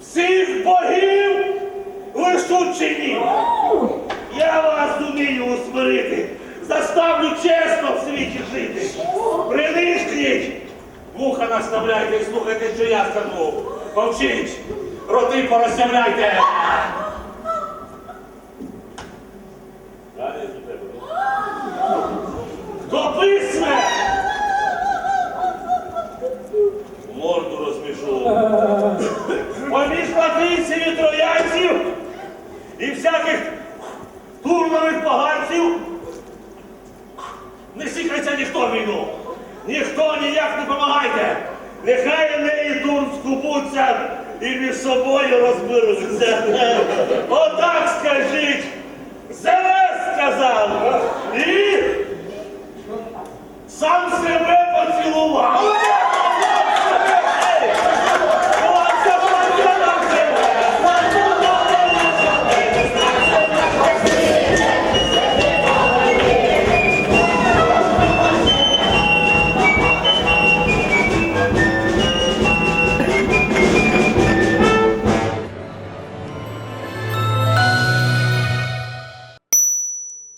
всіх богів Лишучині. Я вас умію усмирити, заставлю чесно в світі жити. Принижніть, вуха наставляйте і слухайте, що я скажу. Мовчіть, роти порозсявляйте. Далі до тебе. Латинців і троянців і всяких турнових поганців не сікається ніхто війну. Ніхто ніяк не помагайте. Нехай неї турн скупуться і між собою розберуться. Отак скажіть. Зелес сказав. І сам себе поцілував.